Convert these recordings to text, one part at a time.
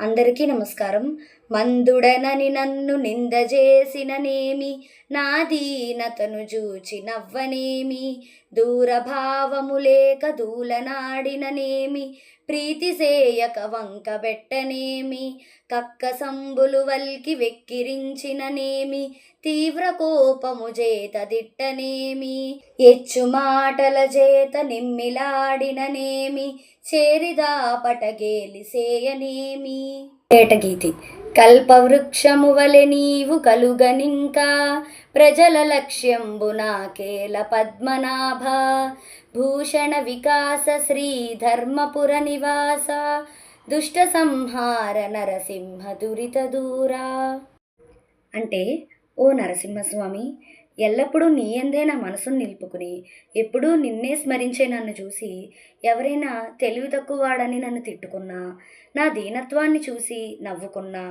అందరికీ నమస్కారం. మందుడనని నన్ను నిందజేసిననేమి నా దీనతను జూచి నవ్వనేమి దూరభావము లేక దూలనాడిననేమి ప్రీతి సేయక వంక కక్క సంబులు వల్కి వెక్కిరించిననేమి తీవ్ర కోపము చేత దిట్టనేమి ఎచ్చు మాటల చేత నిమ్మిలాడిననేమి చేరిదా పటగేలి సేయనేమి. పేటగీతి కల్పవృక్షము వలె నీవు కలుగనింకా ప్రజల లక్ష్యంబు నాకేల పద్మనాభ భూషణ వికాస శ్రీ ధర్మపుర నివాస దుష్ట సంహార నరసింహ దురిత దూరా అంటే ఓ నరసింహస్వామి ఎల్లప్పుడూ నీయందే నా మనసును నిలుపుకుని ఎప్పుడూ నిన్నే స్మరించే నన్ను చూసి ఎవరైనా తెలివి తక్కువ వాడని నన్ను తిట్టుకున్నా నా దీనత్వాన్ని చూసి నవ్వుకున్నా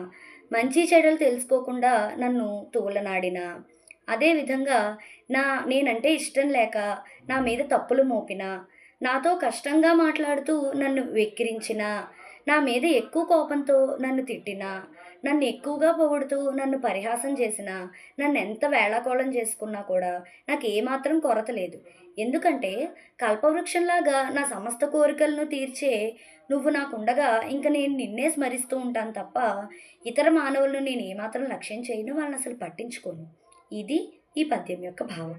మంచి చెడులు తెలుసుకోకుండా నన్ను తూలనాడినా అదేవిధంగా నా నేనంటే ఇష్టం లేక నా మీద తప్పులు మోపిన నాతో కష్టంగా మాట్లాడుతూ నన్ను వెక్కిరించిన నా మీద ఎక్కువ కోపంతో నన్ను తిట్టిన నన్ను ఎక్కువగా పొగుడుతూ నన్ను పరిహాసం చేసిన నన్ను ఎంత వేళాకోళం చేసుకున్నా కూడా నాకు ఏమాత్రం కొరత లేదు. ఎందుకంటే కల్పవృక్షంలాగా నా సమస్త కోరికలను తీర్చే నువ్వు నాకుండగా ఇంక నేను నిన్నే స్మరిస్తూ ఉంటాను తప్ప ఇతర మానవులను నేను ఏమాత్రం లక్ష్యం చేయను వాళ్ళని అసలు పట్టించుకోను. ఇది ఈ పద్యం యొక్క భావం